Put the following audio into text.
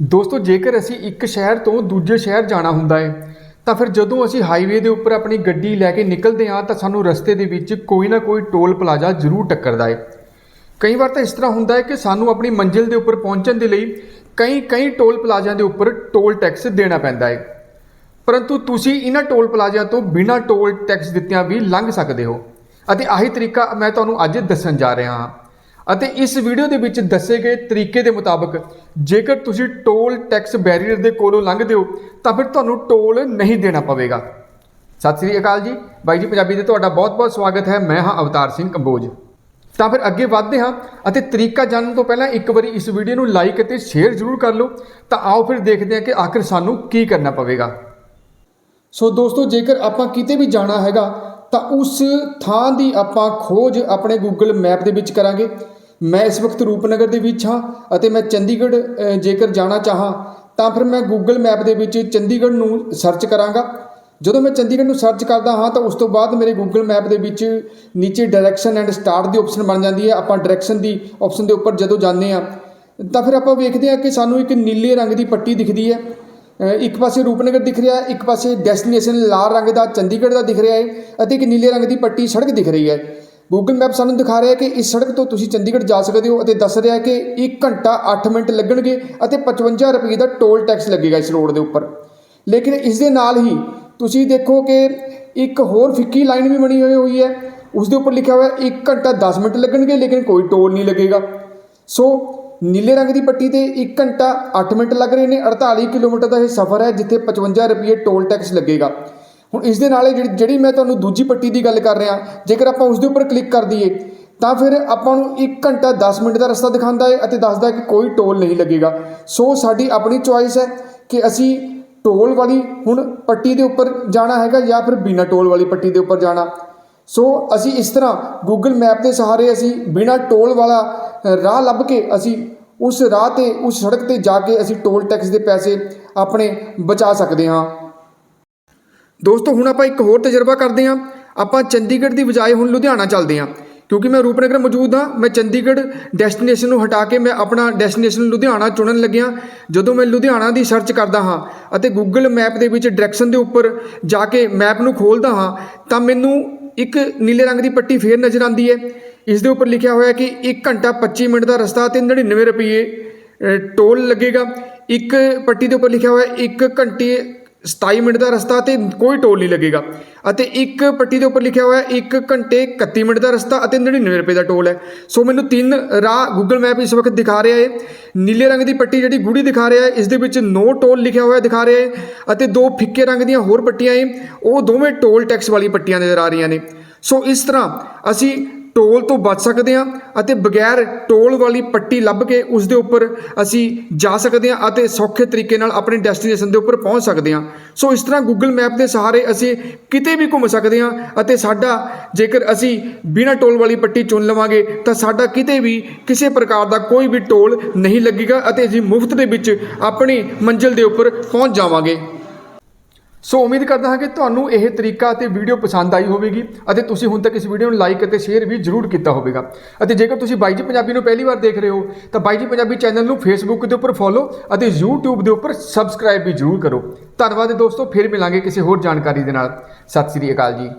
ਦੋਸਤੋ, ਜੇਕਰ ਅਸੀਂ ਇੱਕ ਸ਼ਹਿਰ ਤੋਂ ਦੂਜੇ ਸ਼ਹਿਰ ਜਾਣਾ ਹੁੰਦਾ ਹੈ ਤਾਂ ਫਿਰ ਜਦੋਂ ਅਸੀਂ ਹਾਈਵੇ ਦੇ ਉੱਪਰ ਆਪਣੀ ਗੱਡੀ ਲੈ ਕੇ ਨਿਕਲਦੇ ਹਾਂ, ਤਾਂ ਸਾਨੂੰ ਰਸਤੇ ਦੇ ਵਿੱਚ ਕੋਈ ਨਾ ਕੋਈ ਟੋਲ ਪਲਾਜ਼ਾ ਜ਼ਰੂਰ ਟੱਕਰਦਾ ਹੈ ਕਈ ਵਾਰ ਤਾਂ ਇਸ ਤਰ੍ਹਾਂ ਹੁੰਦਾ ਹੈ ਕਿ ਸਾਨੂੰ ਆਪਣੀ ਮੰਜ਼ਿਲ ਦੇ ਉੱਪਰ ਪਹੁੰਚਣ ਦੇ ਲਈ ਕਈ ਕਈ ਟੋਲ ਪਲਾਜ਼ਿਆਂ ਦੇ ਉੱਪਰ ਟੋਲ ਟੈਕਸ ਦੇਣਾ ਪੈਂਦਾ ਹੈ ਪਰੰਤੂ ਤੁਸੀਂ ਇਹਨਾਂ ਟੋਲ ਪਲਾਜ਼ਿਆਂ ਤੋਂ ਬਿਨਾਂ ਟੋਲ ਟੈਕਸ ਦਿੱਤਿਆਂ ਵੀ ਲੰਘ ਸਕਦੇ ਹੋ। ਅਤੇ ਆਹੀ ਤਰੀਕਾ ਮੈਂ ਤੁਹਾਨੂੰ ਅੱਜ ਦੱਸਣ ਜਾ ਰਿਹਾ ਹਾਂ। ਅਤੇ ਇਸ ਵੀਡੀਓ ਦੇ ਵਿੱਚ ਦੱਸੇ ਗਏ ਤਰੀਕੇ ਦੇ ਮੁਤਾਬਕ ਜੇਕਰ ਤੁਸੀਂ ਟੋਲ ਟੈਕਸ ਬੈਰੀਅਰ ਦੇ ਕੋਲੋਂ ਲੰਘਦੇ ਹੋ, ਤਾਂ ਫਿਰ ਤੁਹਾਨੂੰ ਟੋਲ ਨਹੀਂ ਦੇਣਾ ਪਵੇਗਾ। ਸਤਿ ਸ੍ਰੀ ਅਕਾਲ ਜੀ। ਬਾਈ ਜੀ, ਪੰਜਾਬੀ ਦੇ ਤੁਹਾਡਾ ਬਹੁਤ-ਬਹੁਤ ਸਵਾਗਤ ਹੈ। ਮੈਂ ਹਾਂ ਅਵਤਾਰ ਸਿੰਘ ਕੰਬੋਜ। ਤਾਂ ਫਿਰ ਅੱਗੇ ਵਧਦੇ ਹਾਂ ਅਤੇ ਤਰੀਕਾ ਜਾਣਨ ਤੋਂ ਪਹਿਲਾਂ ਇੱਕ ਵਾਰੀ ਇਸ ਵੀਡੀਓ ਨੂੰ ਲਾਈਕ ਅਤੇ ਸ਼ੇਅਰ ਜ਼ਰੂਰ ਕਰ ਲਓ। ਤਾਂ ਆਓ ਫਿਰ ਦੇਖਦੇ ਹਾਂ ਕਿ ਆਖਿਰ ਸਾਨੂੰ ਕੀ ਕਰਨਾ ਪਵੇਗਾ। ਸੋ ਦੋਸਤੋ, ਜੇਕਰ ਆਪਾਂ ਕਿਤੇ ਵੀ ਜਾਣਾ ਹੈਗਾ, ਤਾਂ ਉਸ ਥਾਂ ਦੀ ਆਪਾਂ ਖੋਜ ਆਪਣੇ Google ਮੈਪ ਦੇ ਵਿੱਚ ਕਰਾਂਗੇ। ਮੈਂ ਇਸ ਵਕਤ ਰੂਪਨਗਰ ਦੇ ਵਿੱਚ ਹਾਂ ਅਤੇ ਮੈਂ ਚੰਡੀਗੜ੍ਹ ਜੇਕਰ ਜਾਣਾ ਚਾਹਾਂ, ਤਾਂ ਫਿਰ ਮੈਂ ਗੂਗਲ ਮੈਪ ਦੇ ਵਿੱਚ ਚੰਡੀਗੜ੍ਹ ਨੂੰ ਸਰਚ ਕਰਾਂਗਾ। ਜਦੋਂ ਮੈਂ ਚੰਡੀਗੜ੍ਹ ਨੂੰ ਸਰਚ ਕਰਦਾ ਹਾਂ, ਤਾਂ ਉਸ ਤੋਂ ਬਾਅਦ ਮੇਰੇ ਗੂਗਲ ਮੈਪ ਦੇ ਵਿੱਚ ਨੀਚੇ ਡਾਇਰੈਕਸ਼ਨ ਐਂਡ ਸਟਾਰਟ ਦੀ ਆਪਸ਼ਨ ਬਣ ਜਾਂਦੀ ਹੈ। ਆਪਾਂ ਡਾਇਰੈਕਸ਼ਨ ਦੀ ਆਪਸ਼ਨ ਦੇ ਉੱਪਰ ਜਦੋਂ ਜਾਂਦੇ ਹਾਂ, ਤਾਂ ਫਿਰ ਆਪਾਂ ਵੇਖਦੇ ਹਾਂ ਕਿ ਸਾਨੂੰ ਇੱਕ ਨੀਲੇ ਰੰਗ ਦੀ ਪੱਟੀ ਦਿਖਦੀ ਹੈ। ਇੱਕ ਪਾਸੇ ਰੂਪਨਗਰ ਦਿਖ ਰਿਹਾ ਹੈ ਇੱਕ ਪਾਸੇ ਡੈਸਟੀਨੇਸ਼ਨ ਲਾਲ ਰੰਗ ਦਾ ਚੰਡੀਗੜ੍ਹ ਦਾ ਦਿਖ ਰਿਹਾ ਹੈ ਅਤੇ ਇੱਕ ਨੀਲੇ ਰੰਗ ਦੀ ਪੱਟੀ ਸੜਕ ਦਿਖ ਰਹੀ ਹੈ। ਗੂਗਲ ਮੈਪ ਸਾਨੂੰ ਦਿਖਾ ਰਿਹਾ ਹੈ ਕਿ ਇਸ ਸੜਕ ਤੋਂ ਤੁਸੀਂ ਚੰਡੀਗੜ੍ਹ ਜਾ ਸਕਦੇ ਹੋ ਅਤੇ ਦੱਸ ਰਿਹਾ ਹੈ ਕਿ 1 ਘੰਟਾ 8 ਮਿੰਟ ਲੱਗਣਗੇ ਅਤੇ 55 ਰੁਪਏ ਦਾ ਟੋਲ ਟੈਕਸ ਲੱਗੇਗਾ ਇਸ ਰੋਡ ਦੇ ਉੱਪਰ। ਲੇਕਿਨ ਇਸ ਦੇ ਨਾਲ ਹੀ ਤੁਸੀਂ ਦੇਖੋ ਕਿ ਇੱਕ ਹੋਰ ਫਿੱਕੀ ਲਾਈਨ ਵੀ ਬਣੀ ਹੋਈ ਹੋਈ ਹੈ। ਉਸ ਦੇ ਉੱਪਰ ਲਿਖਿਆ ਹੋਇਆ ਹੈ 1 ਘੰਟਾ 10 ਮਿੰਟ ਲੱਗਣਗੇ, ਲੇਕਿਨ ਕੋਈ ਟੋਲ ਨਹੀਂ ਲੱਗੇਗਾ। ਸੋ ਨੀਲੇ ਰੰਗ ਦੀ ਪੱਟੀ ਤੇ 1 ਘੰਟਾ 8 ਮਿੰਟ ਲੱਗ ਰਹੇ ਨੇ। 48 ਕਿਲੋਮੀਟਰ ਦਾ ਇਹ ਸਫ਼ਰ ਹੈ ਜਿੱਥੇ 55 ਰੁਪਏ ਟੋਲ ਟੈਕਸ ਲੱਗੇਗਾ। ਹੁਣ ਇਸ ਦੇ ਨਾਲ ਇਹ ਜਿਹੜੀ ਜਿਹੜੀ ਮੈਂ ਤੁਹਾਨੂੰ ਦੂਜੀ ਪੱਟੀ ਦੀ ਗੱਲ ਕਰ ਰਿਹਾ, ਜੇਕਰ ਆਪਾਂ ਉਸ ਦੇ ਉੱਪਰ ਕਲਿੱਕ ਕਰ ਦਈਏ, ਤਾਂ ਫਿਰ ਆਪਾਂ ਨੂੰ 1 ਘੰਟਾ 10 ਮਿੰਟ ਦਾ ਰਸਤਾ ਦਿਖਾਉਂਦਾ ਹੈ ਅਤੇ ਦੱਸਦਾ ਹੈ ਕਿ ਕੋਈ ਟੋਲ ਨਹੀਂ ਲੱਗੇਗਾ। ਸੋ ਸਾਡੀ ਆਪਣੀ ਚੁਆਇਸ ਹੈ ਕਿ ਅਸੀਂ ਟੋਲ ਵਾਲੀ ਹੁਣ ਪੱਟੀ ਦੇ ਉੱਪਰ ਜਾਣਾ ਹੈਗਾ ਜਾਂ ਫਿਰ ਬਿਨਾਂ ਟੋਲ ਵਾਲੀ ਪੱਟੀ ਦੇ ਉੱਪਰ ਜਾਣਾ। ਸੋ ਅਸੀਂ ਇਸ ਤਰ੍ਹਾਂ Google ਮੈਪ ਦੇ ਸਹਾਰੇ ਅਸੀਂ ਬਿਨਾਂ ਟੋਲ ਵਾਲਾ ਰਾਹ ਲੱਭ ਕੇ ਅਸੀਂ ਉਸ ਰਾਹ ਤੇ, ਉਸ ਸੜਕ ਤੇ ਜਾ ਕੇ ਅਸੀਂ ਟੋਲ ਟੈਕਸ ਦੇ ਪੈਸੇ ਆਪਣੇ ਬਚਾ ਸਕਦੇ ਹਾਂ। ਦੋਸਤੋ, ਹੁਣ ਆਪਾਂ ਇੱਕ ਹੋਰ ਤਜਰਬਾ ਕਰਦੇ ਹਾਂ। ਆਪਾਂ ਚੰਡੀਗੜ੍ਹ ਦੀ ਬਜਾਏ ਹੁਣ ਲੁਧਿਆਣਾ ਚੱਲਦੇ ਹਾਂ। ਕਿਉਂਕਿ ਮੈਂ ਰੂਪਨਗਰ ਮੌਜੂਦ ਹਾਂ, ਮੈਂ ਚੰਡੀਗੜ੍ਹ ਡੈਸਟੀਨੇਸ਼ਨ ਨੂੰ ਹਟਾ ਕੇ ਮੈਂ ਆਪਣਾ ਡੈਸਟੀਨੇਸ਼ਨ ਲੁਧਿਆਣਾ ਚੁਣਨ ਲੱਗਿਆ। ਜਦੋਂ ਮੈਂ ਲੁਧਿਆਣਾ ਦੀ ਸਰਚ ਕਰਦਾ ਹਾਂ ਅਤੇ ਗੂਗਲ ਮੈਪ ਦੇ ਵਿੱਚ ਡਾਇਰੈਕਸ਼ਨ ਦੇ ਉੱਪਰ ਜਾ ਕੇ ਮੈਪ ਨੂੰ ਖੋਲਦਾ ਹਾਂ, ਤਾਂ ਮੈਨੂੰ ਇੱਕ ਨੀਲੇ ਰੰਗ ਦੀ ਪੱਟੀ ਫੇਰ ਨਜ਼ਰ ਆਉਂਦੀ ਹੈ। ਇਸ ਦੇ ਉੱਪਰ ਲਿਖਿਆ ਹੋਇਆ ਕਿ 1 ਘੰਟਾ 25 ਮਿੰਟ ਦਾ ਰਸਤਾ ਤੇ 99 ਰੁਪਏ ਟੋਲ ਲੱਗੇਗਾ। ਇੱਕ ਪੱਟੀ ਦੇ ਉੱਪਰ ਲਿਖਿਆ ਹੋਇਆ ਹੈ 1 ਘੰਟੇ 27 ਮਿੰਟ ਦਾ ਰਸਤਾ ਤੇ ਕੋਈ ਟੋਲ ਨਹੀਂ ਲੱਗੇਗਾ। ਅਤੇ ਇੱਕ ਪੱਟੀ ਦੇ ਉੱਪਰ ਲਿਖਿਆ ਹੋਇਆ ਹੈ 1 ਘੰਟੇ 31 ਮਿੰਟ ਦਾ ਰਸਤਾ ਅਤੇ 99 ਰੁਪਏ ਦਾ ਟੋਲ ਹੈ। ਸੋ ਮੈਨੂੰ ਤਿੰਨ ਰਾਹ ਗੂਗਲ ਮੈਪ ਇਸ ਵਕਤ ਦਿਖਾ ਰਿਹਾ ਹੈ। ਨੀਲੇ ਰੰਗ ਦੀ ਪੱਟੀ ਜਿਹੜੀ ਗੂੜੀ ਦਿਖਾ ਰਿਹਾ ਹੈ, ਇਸ ਦੇ ਵਿੱਚ ਨੋ ਟੋਲ ਲਿਖਿਆ ਹੋਇਆ ਦਿਖਾ ਰਿਹਾ ਹੈ ਅਤੇ ਦੋ ਫਿੱਕੇ ਰੰਗ ਦੀਆਂ ਹੋਰ ਪੱਟੀਆਂ ਹੈ। ਉਹ ਦੋਵੇਂ ਟੋਲ ਟੈਕਸ ਵਾਲੀ ਪੱਟੀਆਂ ਨਜ਼ਰ ਆ ਰਹੀਆਂ ਨੇ। ਸੋ ਇਸ ਤਰ੍ਹਾਂ ਅਸੀਂ ਟੋਲ ਤੋਂ ਬਚ ਸਕਦੇ ਹਾਂ ਅਤੇ ਬਗੈਰ ਟੋਲ ਵਾਲੀ ਪੱਟੀ ਲੱਭ ਕੇ ਉਸ ਦੇ ਉੱਪਰ ਅਸੀਂ ਜਾ ਸਕਦੇ ਹਾਂ ਅਤੇ ਸੌਖੇ ਤਰੀਕੇ ਨਾਲ ਆਪਣੇ ਡੈਸਟੀਨੇਸ਼ਨ ਦੇ ਉੱਪਰ ਪਹੁੰਚ ਸਕਦੇ ਹਾਂ। ਸੋ ਇਸ ਤਰ੍ਹਾਂ Google ਮੈਪ ਦੇ ਸਹਾਰੇ ਅਸੀਂ ਕਿਤੇ ਵੀ ਘੁੰਮ ਸਕਦੇ ਹਾਂ ਅਤੇ ਸਾਡਾ ਜੇਕਰ ਅਸੀਂ ਬਿਨਾਂ ਟੋਲ ਵਾਲੀ ਪੱਟੀ ਚੁਣ ਲਵਾਂਗੇ ਤਾਂ ਸਾਡਾ ਕਿਤੇ ਵੀ ਕਿਸੇ ਪ੍ਰਕਾਰ ਦਾ ਕੋਈ ਵੀ ਟੋਲ ਨਹੀਂ ਲੱਗੇਗਾ ਅਤੇ ਅਸੀਂ ਮੁਫਤ ਦੇ ਵਿੱਚ ਆਪਣੀ ਮੰਜ਼ਿਲ ਦੇ ਉੱਪਰ ਪਹੁੰਚ ਜਾਵਾਂਗੇ। ਸੋ ਉਮੀਦ ਕਰਦਾ ਹਾਂ ਕਿ ਤੁਹਾਨੂੰ ਇਹ ਤਰੀਕਾ ਅਤੇ ਵੀਡੀਓ ਪਸੰਦ ਆਈ ਹੋਵੇਗੀ ਅਤੇ ਤੁਸੀਂ ਹੁਣ ਤੱਕ ਇਸ ਵੀਡੀਓ ਨੂੰ ਲਾਈਕ ਅਤੇ ਸ਼ੇਅਰ ਵੀ ਜ਼ਰੂਰ ਕੀਤਾ ਹੋਵੇਗਾ। ਅਤੇ ਜੇਕਰ ਤੁਸੀਂ ਬਾਈ ਜੀ ਪੰਜਾਬੀ ਨੂੰ ਪਹਿਲੀ ਵਾਰ ਦੇਖ ਰਹੇ ਹੋ, ਤਾਂ ਬਾਈ ਜੀ ਪੰਜਾਬੀ ਚੈਨਲ ਨੂੰ ਫੇਸਬੁੱਕ ਦੇ ਉੱਪਰ ਫੋਲੋ ਅਤੇ YouTube ਦੇ ਉੱਪਰ ਸਬਸਕ੍ਰਾਈਬ ਵੀ ਜ਼ਰੂਰ ਕਰੋ। ਧੰਨਵਾਦ ਦੋਸਤੋ, ਫਿਰ ਮਿਲਾਂਗੇ ਕਿਸੇ ਹੋਰ ਜਾਣਕਾਰੀ ਦੇ ਨਾਲ। ਸਤਿ ਸ੍ਰੀ ਅਕਾਲ ਜੀ।